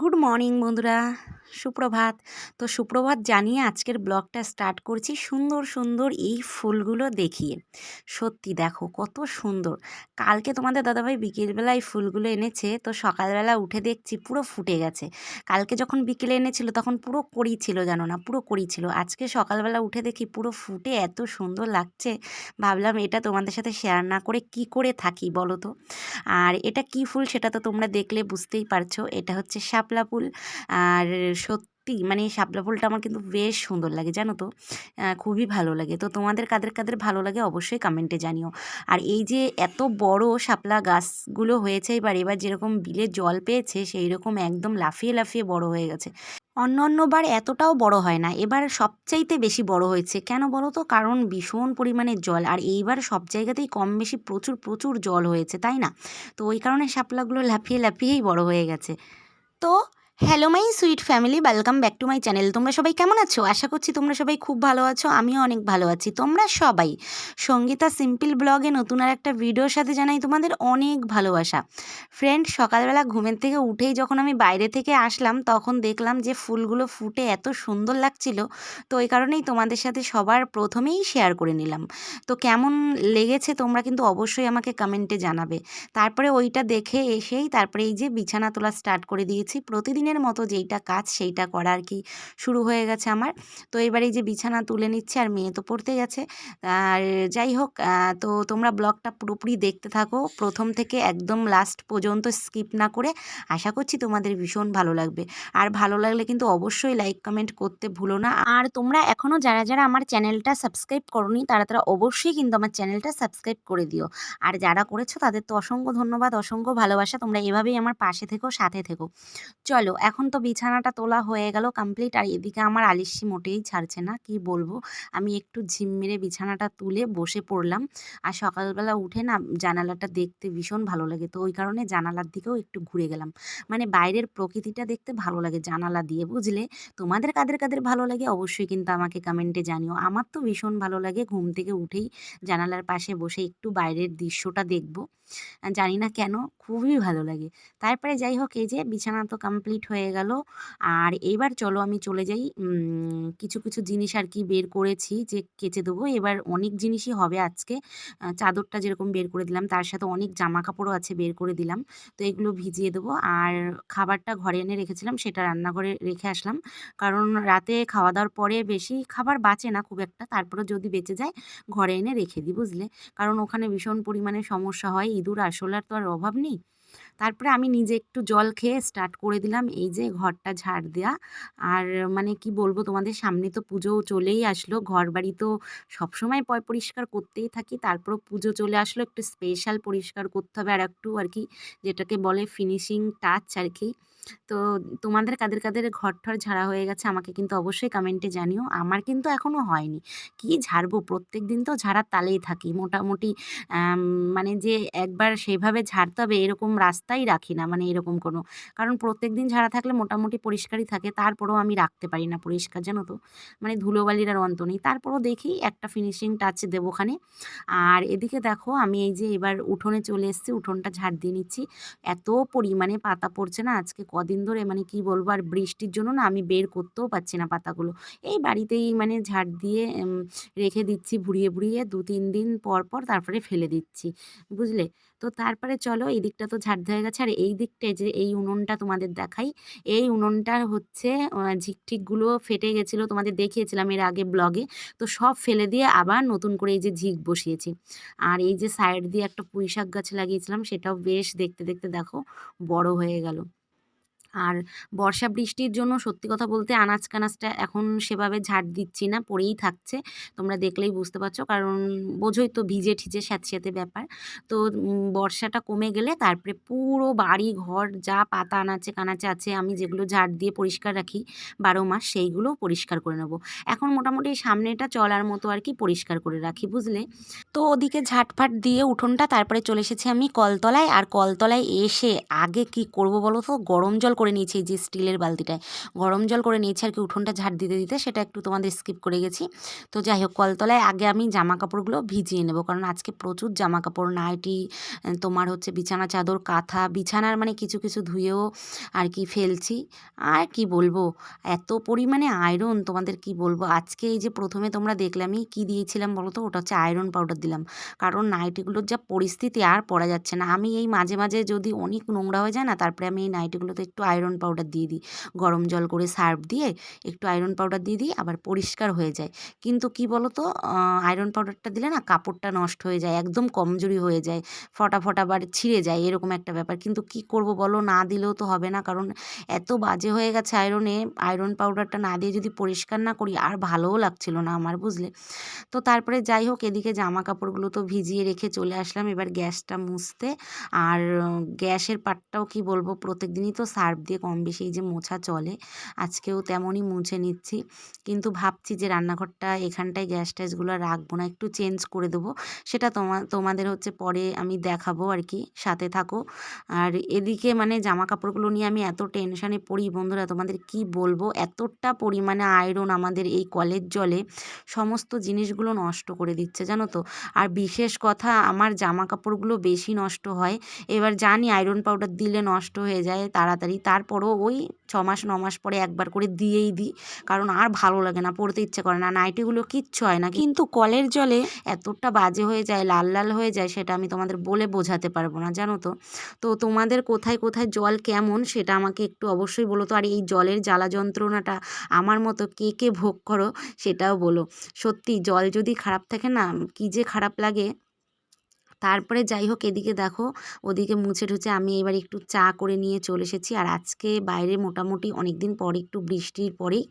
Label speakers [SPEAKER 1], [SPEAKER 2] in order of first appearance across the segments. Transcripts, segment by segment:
[SPEAKER 1] Good morning বন্ধুরা, সুপ্রভাত। তো সুপ্রভাত জানিয়ে আজকের ব্লগটা স্টার্ট করছি সুন্দর সুন্দর এই ফুলগুলো দেখিয়ে। সত্যি দেখো কত সুন্দর। কালকে তোমাদের দাদাভাই বিকেলবেলায় ফুলগুলো এনেছে, তো সকালবেলা উঠে দেখছি পুরো ফুটে গেছে। কালকে যখন বিকেলে এনেছিল তখন পুরো কড়ি ছিল জানো না, পুরো কড়ি ছিল। আজকে সকালবেলা উঠে দেখি পুরো ফুটে, এত সুন্দর লাগছে। ভাবলাম এটা তোমাদের সাথে শেয়ার না করে কি করে থাকি বলো তো? আর এটা কি ফুল সেটা তো তোমরা দেখলে বুঝতেই পারছ, এটা হচ্ছে শাপলা ফুল। আর সত্যি মানে শাপলা ফুলটা আমার কিন্তু বেশ সুন্দর লাগে, জানো তো? খুবই ভালো লাগে। তো তোমাদের কাদের কাদের ভালো লাগে অবশ্যই কমেন্টে জানিও। আর এই যে এত বড় শাপলা গাছগুলো হয়েছে এবার এবার যেরকম বিলে জল পেয়েছে সেই রকম একদম লাফিয়ে লাফিয়ে বড় হয়ে গেছে। অন্য অন্যবার এতটাও বড় হয় না। এবার সবচাইতে বেশি বড় হয়েছে। কেন বলো তো? কারণ ভীষণ পরিমাণে জল। আর এইবার সব জায়গাতেই কম বেশি প্রচুর প্রচুর জল হয়েছে, তাই না? তো ওই কারণে শাপলাগুলো লাফিয়ে, লাফিয়েই বড় হয়ে গেছে। তো hello my sweet family welcome back to my channel তোমরা সবাই কেমন আছো? আশা করছি তোমরা সবাই খুব ভালো আছো, আমিও অনেক ভালো আছি। তোমরা সবাই সঙ্গীতা সিম্পল ব্লগে নতুন আর একটা ভিডিওর সাথে জানাই তোমাদের অনেক ভালোবাসা। ফ্রেন্ড সকালবেলা ঘুমের থেকে উঠেই যখন আমি বাইরে থেকে আসলাম, তখন দেখলাম যে ফুলগুলো ফুটে এত সুন্দর লাগছিল, তো ওই কারণেই তোমাদের সাথে সবার প্রথমেই শেয়ার করে নিলাম। তো কেমন লেগেছে তোমরা কিন্তু অবশ্যই আমাকে কমেন্টে জানাবে। তারপরে ওইটা দেখে এসেই তারপরে এই যে বিছানা তোলা স্টার্ট করে দিয়েছি। প্রতিদিনের মতো যেইটা কাজ সেইটা করা আর কি শুরু হয়ে গেছে আমার। তো এবার যে বিছানা তুলে নিচ্ছে আর মেয়ে তো পড়তে গেছে। আর যাই হোক তো তোমরা ব্লগটা পুরোপুরি দেখতে থাকো। প্রথম থেকে একদম লাস্ট পর্যন্ত স্কিপ না করে আশা করছি তোমাদের ভীষণ ভালো লাগবে। আর ভালো লাগলে কিন্তু অবশ্যই লাইক কমেন্ট করতে ভুলো না। আর তোমরা এখনও যারা যারা আমার চ্যানেলটা সাবস্ক্রাইব করনি, তারা তারা অবশ্যই কিন্তু আমার চ্যানেলটা সাবস্ক্রাইব করে দিও। আর যারা করেছ তাদের তো অসংখ্য ধন্যবাদ, অসংখ্য ভালোবাসা। তোমরা এভাবেই আমার পাশে থেকো, সাথে থেকো। চলো এখন তো বিছানাটা তোলা হয়ে গেল কমপ্লিট আর এদিকে আমার আলিশি মোটেই ছাড়ছে না, কি বলব? আমি একটু ঝিম মেরে বিছানাটা তুলে বসে পড়লাম। আর সকালবেলা উঠে না জানালাটা দেখতে ভীষণ ভালো লাগে। তো ওই কারণে জানালার দিকেও একটু ঘুরে গেলাম। মানে বাইরের প্রকৃতিটা দেখতে ভালো লাগে জানালা দিয়ে, বুঝলে? তোমাদের কাদের কাদের ভালো লাগে অবশ্যই কিন্তু আমাকে কমেন্টে জানিও। আমার তো ভীষণ ভালো লাগে ঘুম থেকে উঠেই জানালার পাশে বসে একটু বাইরের দৃশ্যটা দেখব। জানি না কেন, খুবই ভালো লাগে। তারপরে যাই হোক, এই যে বিছানা তো কমপ্লিট হয়ে গেল। আর এবার চলো আমি চলে যাই কিছু কিছু জিনিস আর কি বের করেছি যে কেচে দেবো। এবার অনেক জিনিসই হবে আজকে। চাদরটা যেরকম বের করে দিলাম, তার সাথে অনেক জামা কাপড়ও আছে বের করে দিলাম। তো এগুলো ভিজিয়ে দেবো। আর খাবারটা ঘরে এনে রেখেছিলাম, সেটা রান্নাঘরে রেখে আসলাম। কারণ রাতে খাওয়া দাওয়ার পরে বেশি খাবার বাঁচে না খুব একটা। তারপরে যদি বেঁচে যায়, ঘরে এনে রেখে দিই, বুঝলে? কারণ ওখানে ভীষণ পরিমাণে সমস্যা হয় ইঁদুর আসলার তো আর অভাব নেই। তারপরে আমি নিজে একটু জল খেয়ে স্টার্ট করে দিলাম, এই যে ঘরটা ঝাড় দেওয়া আর মানে কি বলব, তোমাদের সামনে তো পুজো চলেই আসলো ঘর বাড়ি তো সবসময় পয় পরিষ্কার করতেই থাকি, তারপরও পুজো চলে আসলো, একটু স্পেশাল পরিষ্কার করতে হবে আর একটু আর কি, যেটাকে বলে ফিনিশিং টাচ আর কি। তো তোমাদের কাদের কাদের ঘর ঠর ঝাড়া হয়ে গেছে আমাকে কিন্তু অবশ্যই কমেন্টে জানিও। আমার কিন্তু এখনও হয়নি। কি ঝাড়বো? প্রত্যেক দিন তো ঝাড়ার তালেই থাকি। মোটামুটি মানে যে একবার সেভাবে ঝাড়তে হবে এরকম রাস্তাই রাখি না মানে এরকম কোনো। কারণ প্রত্যেক দিন ঝাড়া থাকলে মোটামুটি পরিষ্কারই থাকে, তারপরেও আমি রাখতে পারি না পরিষ্কার, জানো তো? মানে ধুলোবালির আর অন্ত নেই। তারপরও দেখি একটা ফিনিশিং টাচ দেবো ওখানে। আর এদিকে দেখো, আমি এই যে এবার উঠোনে চলে এসেছি, উঠোনটা ঝাড় দিয়ে নিচ্ছি। এত পরিমাণে পাতা পড়ছে না, আজকে কদিন ধরে মানে কি বলব আর বৃষ্টির জন্য না আমি বের করতেও পারছি না পাতাগুলো। এই বাড়িতেই মানে ঝাড় দিয়ে রেখে দিচ্ছি ভুড়িয়ে ভুড়িয়ে, দু তিন দিন পর পর তারপরে ফেলে দিচ্ছি, বুঝলে? তো তারপরে চলো এই দিকটা তো ঝাড় হয়ে গেছে। আর এই দিকটায় যে এই উনুনটা তোমাদের দেখাই, এই উনুনটা হচ্ছে ঝিকঠিকগুলো ফেটে গেছিল, তোমাদের দেখিয়েছিলাম এর আগে ব্লগে। তো সব ফেলে দিয়ে আবার নতুন করে এই যে ঝিক বসিয়েছি। আর এই যে সাইড দিয়ে একটা পুঁই শাক গাছ লাগিয়েছিলাম, সেটাও বেশ দেখতে দেখতে দেখো বড় হয়ে গেল। আর বর্ষা বৃষ্টির জন্য সত্যি কথা বলতে আনাজ কানাজটা এখন সেভাবে ঝাড় দিচ্ছি না, পড়েই থাকছে। তোমরা দেখলেই বুঝতে পারছ, কারণ বোঝোই তো ভিজে ঠিজে স্যাঁতস্যাঁতে ব্যাপার। তো বর্ষাটা কমে গেলে তারপরে পুরো বাড়ি, ঘর, যা পাতা আনাচে কানাচে আছে, আমি যেগুলো ঝাড় দিয়ে পরিষ্কার রাখি বারো মাস, সেইগুলো পরিষ্কার করে নেব। এখন মোটামুটি সামনেটা চলার মতো আর কি পরিষ্কার করে রাখি, বুঝলে? তো ওদিকে ঝাটফাট দিয়ে উঠোনটা, তারপরে চলে এসেছি আমি কলতলায়। আর কলতলায় এসে আগে কি করব বলো তো? গরম জল করে নিয়েছি এই যে স্টিলের বালতিটায়। গরম জল করে নিয়েছি আর কি উঠোনটা ঝাড় দিতে দিতে, সেটা একটু তোমাদের স্কিপ করে গেছি। তো যাই হোক, কলতলায় আগে আমি জামা কাপড়গুলো ভিজিয়ে নেব, কারণ আজকে প্রচুর জামা কাপড় নাইটি তোমার হচ্ছে বিছানা চাদর, কাঁথা, বিছানার মানে কিছু কিছু ধুয়েও আর কি ফেলছি। আর কি বলব, এত পরিমাণে আয়রন তোমাদের কি বলব? আজকে এই যে প্রথমে তোমরা দেখলে আমি কী দিয়েছিলাম বলো তো? ওটা হচ্ছে আয়রন পাউডার দিলাম। কারণ নাইটিগুলোর যা পরিস্থিতি আর পরা যাচ্ছে না। আমি এই মাঝে মাঝে যদি অনেক নোংরা হয়ে যায় না, তারপরে আমি এই নাইটিগুলোতে একটু আয়রন পাউডার দিয়ে দিই। গরম জল করে সার্ফ দিয়ে একটু আয়রন পাউডার দিয়ে দিই, আবার পরিষ্কার হয়ে যায়। কিন্তু কি বলো তো আয়রন পাউডারটা দিলে না কাপড়টা নষ্ট হয়ে যায়, একদম কমজোরি হয়ে যায়, ফটা ফটা বা ছিঁড়ে যায়, এরকম একটা ব্যাপার। কিন্তু কি করব বলো, না দিলেও তো হবে না। কারণ এত বাজে হয়ে গেছে আয়রনে আয়রন পাউডারটা না দিয়ে যদি পরিষ্কার না করি, আর ভালোও লাগছিল না আমার, বুঝলে? তো তারপরে যাই হোক, এদিকে জামা কাপড়গুলো তো ভিজিয়ে রেখে চলে আসলাম। এবার গ্যাসটা মুছতে, আর গ্যাসের পাটটাও কি বলব প্রত্যেক দিনই তো সার্ফ দিয়ে কম বেশি এই যে মোছা চলে। আজকেও তেমনই মুছে নিচ্ছি। কিন্তু ভাবছি যে রান্নাঘরটা, এখানটায় গ্যাস ট্যাসগুলো রাখব না, একটু চেঞ্জ করে দেবো। সেটা তোমা, তোমাদের হচ্ছে পরে আমি দেখাবো আর কি, সাথে থাকো। আর এদিকে মানে জামা কাপড়গুলো নিয়ে আমি এত টেনশানে পড়ি, বন্ধুরা তোমাদের কি বলব? এতটা পরিমাণে আয়রন আমাদের এই কলের জলে সমস্ত জিনিসগুলো নষ্ট করে দিচ্ছে, জানো তো? আর বিশেষ কথা, আমার জামা কাপড়গুলো বেশি নষ্ট হয়। এবার জানি আয়রন পাউডার দিলে নষ্ট হয়ে যায়, তাড়াতাড়ি তারপরও ওই ছ মাস ন মাস পরে একবার করে দিয়েই দিই। কারণ আর ভালো লাগে না, পড়তে ইচ্ছে করে না। নাইটিগুলো কিচ্ছু হয় না। কিন্তু কলের জলে এতটা বাজে হয়ে যায়, লাল লাল হয়ে যায়, সেটা আমি তোমাদের বলে বোঝাতে পারব না, জানো তো? তো তোমাদের কোথায় কোথায় জল কেমন, সেটা আমাকে একটু অবশ্যই বলো তো। আর এই জলের জ্বালা যন্ত্রণাটা আমার মতো কে কে ভোগ করো, সেটাও বলো। সত্যি জল যদি খারাপ থাকে না, কী যে খারাপ লাগে। তারপরে যাই হোক এদিকে দেখো, ওদিকে মুছে টুছে আমি এবার একটু চা করে নিয়ে চলে এসেছি। আর আজকে বাইরে মোটামুটি অনেক দিন পরে একটু বৃষ্টির পরেই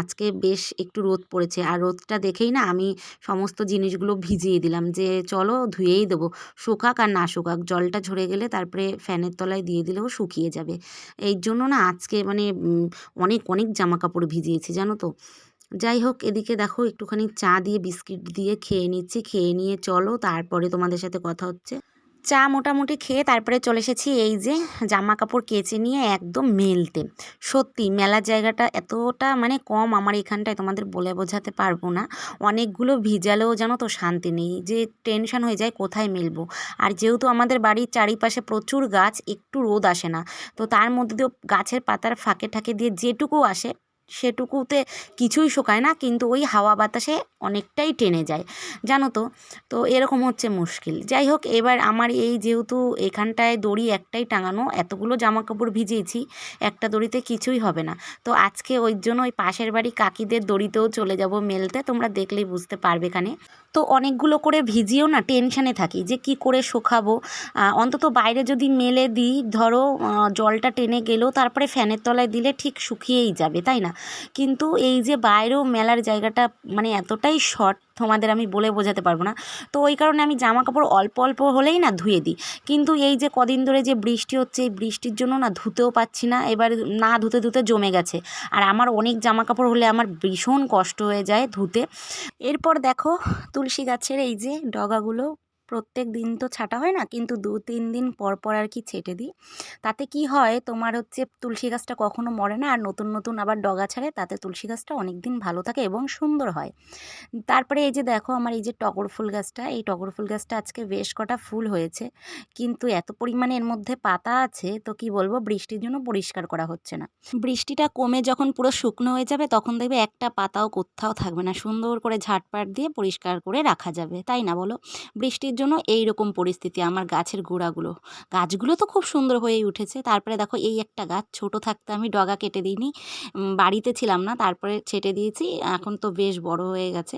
[SPEAKER 1] আজকে বেশ একটু রোদ পড়েছে। আর রোদটা দেখেই না আমি সমস্ত জিনিসগুলো ভিজিয়ে দিলাম যে চলো ধুয়েই দেবো, শুকাক আর না শুকাক। জলটা ঝরে গেলে তারপরে ফ্যানের তলায় দিয়ে দিলেও শুকিয়ে যাবে। এই জন্য না আজকে মানে অনেক অনেক জামা কাপড় ভিজিয়েছি, জানো তো? যাই হোক এদিকে দেখো একটুখানি চা দিয়ে বিস্কিট দিয়ে খেয়ে নিচ্ছি। খেয়ে নিয়ে চলো, তারপরে তোমাদের সাথে কথা হচ্ছে। চা মোটামুটি খেয়ে তারপরে চলে এসেছি এই যে জামা কাপড় কেচে নিয়ে একদম মেলতে। সত্যি, মেলার জায়গাটা এতটা মানে কম আমার এখানটায়, তোমাদের বলে বোঝাতে পারব না। অনেকগুলো ভিজালেও জানো তো শান্তি নেই, যে টেনশন হয়ে যায় কোথায় মেলবো। আর যেহেতু আমাদের বাড়ির চারিপাশে প্রচুর গাছ, একটু রোদ আসে না। তো তার মধ্যে দিয়েও গাছের পাতার ফাঁকে ঠাকে দিয়ে যেটুকু আসে সেটুকুতে কিছুই শোকায় না, কিন্তু ওই হাওয়া বাতাসে অনেকটাই টেনে যায়। জানো তো? তো এরকম হচ্ছে মুশকিল। যাই হোক, এবার আমার এই যেহেতু এখানটায় দড়ি একটাই টাঙানো, এতগুলো জামা কাপড় ভিজিয়েছি, একটা দড়িতে কিছুই হবে না। তো আজকে ওই জন্য ওই পাশের বাড়ি কাকিদের দড়িতেও চলে যাব মেলতে, তোমরা দেখলেই বুঝতে পারবে এখানে। তো অনেকগুলো করে ভিজিয়েও না টেনশানে থাকি যে কি করে শুকাবো। অন্তত বাইরে যদি মেলে দিই, ধরো জলটা টেনে গেলেও তারপরে ফ্যানের তলায় দিলে ঠিক শুকিয়েই যাবে, তাই না? কিন্তু এই যে বাইরেও মেলার জায়গাটা মানে এতটাই শর্ট তোমাদের আমি বলে বোঝাতে পারব না। তো ওই কারণে আমি জামা কাপড় অল্প অল্প হলেই না ধুয়ে দিই। কিন্তু এই যে কদিন ধরে যে বৃষ্টি হচ্ছে, এই বৃষ্টির জন্য না ধুতেও পাচ্ছি না। এবার না ধুতে ধুতে জমে গেছে। আর আমার অনেক জামা কাপড় হলে আমার ভীষণ কষ্ট হয়ে যায় ধুতে। এরপর দেখো তুলসী গাছের এই যে ডগাগুলো প্রত্যেক দিন তো ছাটা হয় না, কিন্তু দু তিন দিন পর পর আর কি ছেটে দিই। তাতে কি হয়, তোমার হচ্ছে তুলসী গাছটা কখনো মরে না, আর নতুন নতুন আবার ডগা ছাড়ে, তাতে তুলসী গাছটা অনেক দিন ভালো থাকে এবং সুন্দর হয়। তারপরে এই যে দেখো আমার এই যে টগর ফুল গাছটা, এই টগর ফুল গাছটা আজকে বেশ কটা ফুল হয়েছে, কিন্তু এত পরিমাণে এর মধ্যে পাতা আছে, তো কি বলব, বৃষ্টির জন্য পরিষ্কার করা হচ্ছে না। বৃষ্টিটা কমে যখন পুরো শুকনো হয়ে যাবে, তখন দেখবে একটা পাতাও কোথাও থাকবে না, সুন্দর করে ঝাটপাট দিয়ে পরিষ্কার করে রাখা যাবে, তাই না বলো? বৃষ্টির জন্য এই রকম পরিস্থিতি আমার গাছের গোড়াগুলো। গাছগুলো তো খুব সুন্দর হয়েই উঠেছে। তারপরে দেখো এই একটা গাছ, ছোট থাকতে আমি ডগা কেটে দিইনি। বাড়িতে ছিলাম না, তারপরে ছেটে দিয়েছি। এখন তো বেশ বড় হয়ে গেছে।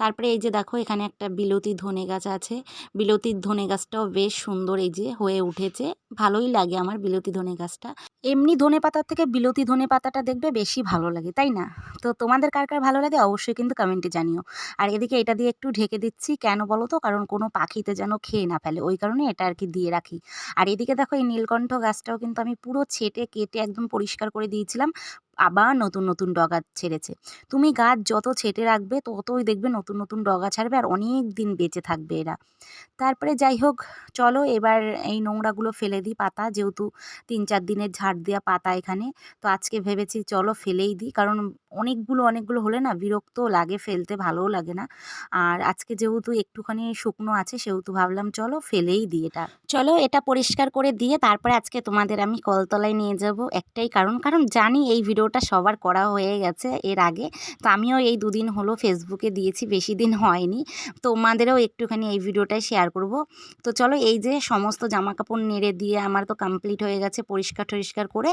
[SPEAKER 1] তারপরে এই যে দেখো এখানে একটা বিলতি ধনে গাছ আছে। বিলতির ধনে গাছটাও বেশ সুন্দর এই যে হয়ে উঠেছে। ভালোই লাগে আমার বিলতি ধনে গাছটা। এমনি ধনে পাতার থেকে বিলতি ধনে পাতাটা দেখবে বেশি ভালো লাগে, তাই না? তো তোমাদের কার কার ভালো লাগে অবশ্যই কিন্তু কমেন্টে জানিও। আর এদিকে এটা দিয়ে একটু ঢেকে দিচ্ছি, কেন বলো তো? কারণ কোনো পাখিতে যেন খেয়ে না ফেলে, ওই কারণে এটা আর কি দিয়ে রাখি। আর এদিকে দেখো এই নীলকণ্ঠ গাছটাও কিন্তু আমি পুরো ছেটে কেটে একদম পরিষ্কার করে দিয়েছিলাম। আবার নতুন নতুন ডগা ছেড়েছে। তুমি গাছ যত ছেটে রাখবে, ততই দেখবে নতুন নতুন ডগা ছাড়বে আর অনেক দিন বেঁচে থাকবে এরা। তারপরে যাই হোক, চলো এবার এই নোংরাগুলো ফেলে দিই পাতা, যেহেতু তিন, চার দিনের ঝাড় দেওয়া পাতা এখানে। তো আজকে ভেবেছি চলো ফেলেই দিই, কারণ অনেকগুলো অনেকগুলো হলে না বিরক্ত লাগে, ফেলতে ভালোও লাগে না। আর আজকে যেহেতু একটুখানি শুকনো আছে, সেহেতু ভাবলাম চলো ফেলেই দিই এটা। চলো এটা পরিষ্কার করে দিয়ে তারপরে আজকে তোমাদের আমি কলতলায় নিয়ে যাব একটাই কারণ। কারণ জানি এই ভিডিওটা সবার করা হয়ে গেছে এর আগে। তো আমিও এই দুদিন হলো ফেসবুকে দিয়েছি, বেশি দিন হয়নি। তোমাদেরও একটুখানি এই ভিডিওটাই শেয়ার করব। তো চলো এই যে সমস্ত জামা কাপড় নেড়ে দিয়ে আমার তো কমপ্লিট হয়ে গেছে পরিষ্কার টরিষ্কার করে,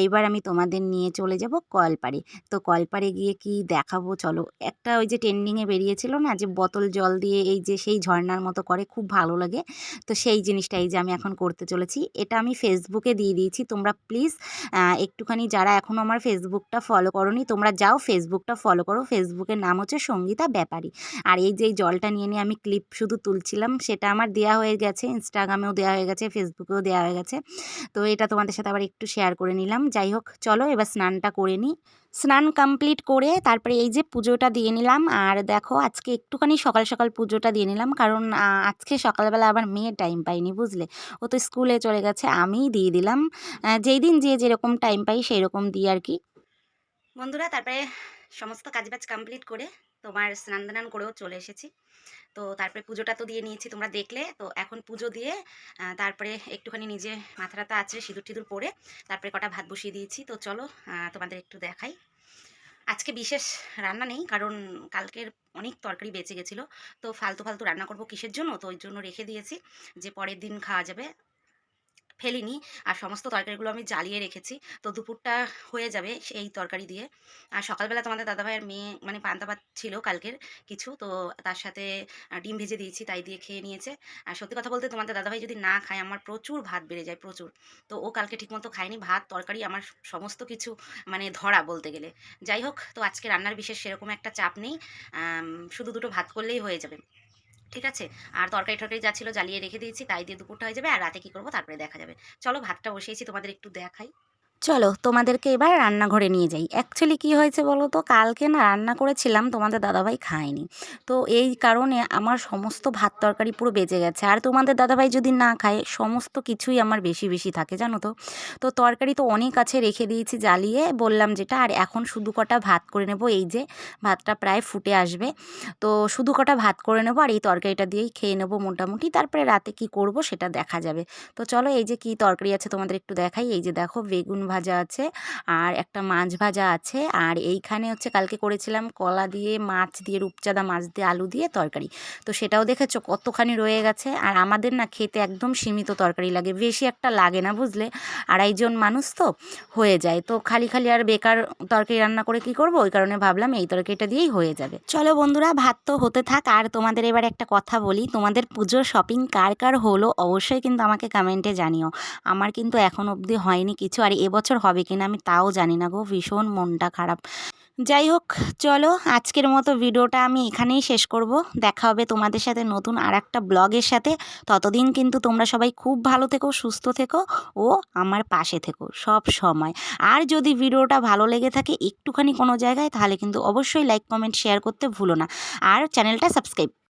[SPEAKER 1] এইবার আমি তোমাদের নিয়ে চলে যাব কলপাড়ে। তো কলপাড়ে গিয়ে কি দেখাবো চলো। একটা ওই যে ট্রেন্ডিংয়ে বেরিয়েছিল না যে বোতল জল দিয়ে এই যে সেই ঝর্ণার মতো করে খুব ভালো লাগে। তো সেই জিনিসটা এই যে আমি এখন করতে চলেছি। এটা আমি ফেসবুকে দিয়ে দিয়েছি। তোমরা প্লিজ একটুখানি যারা এখনও আমার ফেসবুকটা ফলো করনি, তোমরা যাও ফেসবুকটা ফলো করো। ফেসবুকের নাম হচ্ছে সঙ্গীতা ব্যাপারী। আর এই যে জলটা নিয়ে নিয়ে আমি ক্লিপ শুধু তুলছিলাম, সেটা আমার দেওয়া হয়ে গেছে, ইনস্টাগ্রামেও দেওয়া হয়ে গেছে, ফেসবুকেও দেওয়া হয়ে গেছে। তো এটা তোমাদের সাথে আবার একটু শেয়ার করে নিলাম। যাই হোক, চলো এবার স্নানটা করে নিই। স্নান কমপ্লিট করে তারপরে এই যে পুজোটা দিয়ে নিলাম। আর দেখো, আজকে একটুখানি সকাল সকাল পুজোটা দিয়ে নিলাম। কারণ আজকে সকালবেলা আবার মেয়ে টাইম পাইনি, বুঝলে? ও তো স্কুলে চলে গেছে, আমিই দিয়ে দিলাম। যেই দিন যে যেরকম টাইম পাই সেই রকম দিই আর কি। বন্ধুরা, তারপরে সমস্ত কাজবাজ কমপ্লিট করে তোমার স্নান দান করেও চলে এসেছি। তো তারপরে পুজোটা তো দিয়ে নিয়েছি তোমরা দেখলে। তো এখন পুজো দিয়ে তারপরে একটুখানি নিজে মাথাটা আছে, সিঁদুর টিঁদুর পরে তারপরে কটা ভাত বসিয়ে দিয়েছি। তো চলো তোমাদের একটু দেখাই। আজকে বিশেষ রান্না নেই, কারণ কালকের অনেক তরকারি বেঁচে গেছিল। তো ফালতু ফালতু রান্না করব কিসের জন্য? তো ওই জন্য রেখে দিয়েছি যে পরের দিন খাওয়া যাবে। ফেলিনি। আর সমস্ত তরকারিগুলো আমি জ্বালিয়ে রেখেছি। তো দুপুরটা হয়ে যাবে এই তরকারি দিয়ে। আর সকালবেলা তোমাদের দাদাভাইয়ের মেয়ে মানে পান্তা ভাত ছিল কালকের কিছু। তো তার সাথে ডিম ভেজে দিয়েছি, তাই দিয়ে খেয়ে নিয়েছে। আর সত্যি কথা বলতে তোমাদের দাদাভাই যদি না খায়, আমার প্রচুর ভাত বেড়ে যায়, প্রচুর। তো ও কালকে ঠিকমতো খায়নি। ভাত, তরকারি, আমার সমস্ত কিছু মানে ধরা বলতে গেলে। যাই হোক, তো আজকে রান্নার বিশেষ সেরকম একটা চাপ নেই। শুধু দুটো ভাত করলেই হয়ে যাবে। ঠিক আছে? আর তরকারি টরকারি যা ছিল জ্বালিয়ে রেখে দিয়েছি, তাই দিয়ে দুপুরটা হয়ে যাবে, আর রাতে কি করব? তারপরে দেখা যাবে। চলো, ভাতটা বসিয়েছি, তোমাদের একটু দেখাই। চলো তোমাদেরকে এবার রান্নাঘরে নিয়ে যাই। অ্যাকচুয়ালি কি হয়েছে বলো তো? কালকে না রান্না করেছিলাম, তোমাদের দাদাভাই খায়নি। তো এই কারণে আমার সমস্ত ভাত তরকারি পুরো বেজে গেছে। আর তোমাদের দাদাভাই যদি না খায়, সমস্ত কিছুই আমার বেশি বেশি থাকে, জানো তো? তো তরকারি তো অনেক আছে, রেখে দিয়েছি জ্বালিয়ে। বললাম যেটা, আর এখন শুধু কটা ভাত করে নেব। এই যে ভাতটা প্রায় ফুটে আসবে। তো শুধু কটা ভাত করে নেব, আর এই তরকারিটা দিয়েই খেয়ে নেব মোটামুটি। তারপরে রাতে কি করব সেটা দেখা যাবে। তো চলো এই যে কি তরকারি আছে তোমাদের একটু দেখাই। এই যে দেখো, বেগুন ভাজা আছে আর একটা মাছ ভাজা আছে। আর এইখানে হচ্ছে কালকে করেছিলাম কলা দিয়ে মাছ দিয়ে, রূপচাঁদা মাছ দিয়ে, আলু দিয়ে তরকারি। তো সেটাও দেখেছ কতখানি রয়ে গেছে। আর আমাদের না খেতে একদম সীমিত তরকারি লাগে, বেশি একটা লাগে না বুঝলে। আড়াইজন মানুষ তো হয়ে যায়। তো খালি খালি আর বেকার তরকারি রান্না করে কি করব? ওই কারণে ভাবলাম এই তরকারিটা দিয়েই হয়ে যাবে। চলো বন্ধুরা, ভাত তো হতে থাক। আর তোমাদের এবার একটা কথা বলি, তোমাদের পুজোর শপিং কার কার হলো অবশ্যই কিন্তু আমাকে কমেন্টে জানিও। আমার কিন্তু এখন অবধি হয়নি কিছু। আর এবছর হবে কিনা আমি তাও জানি না গো, ভীষণ মনটা খারাপ। যাই হোক, চলো আজকের মতো ভিডিওটা আমি এখানেই শেষ করব। দেখা হবে তোমাদের সাথে নতুন আর একটা ব্লগের সাথে। ততদিন কিন্তু তোমরা সবাই খুব ভালো থেকো, সুস্থ থেকো ও আমার পাশে থেকো সব সময়। আর যদি ভিডিওটা ভালো লেগে থাকে একটুখানি কোনো জায়গায় তাহলে কিন্তু অবশ্যই লাইক কমেন্ট শেয়ার করতে ভুলো না। আর চ্যানেলটা সাবস্ক্রাইব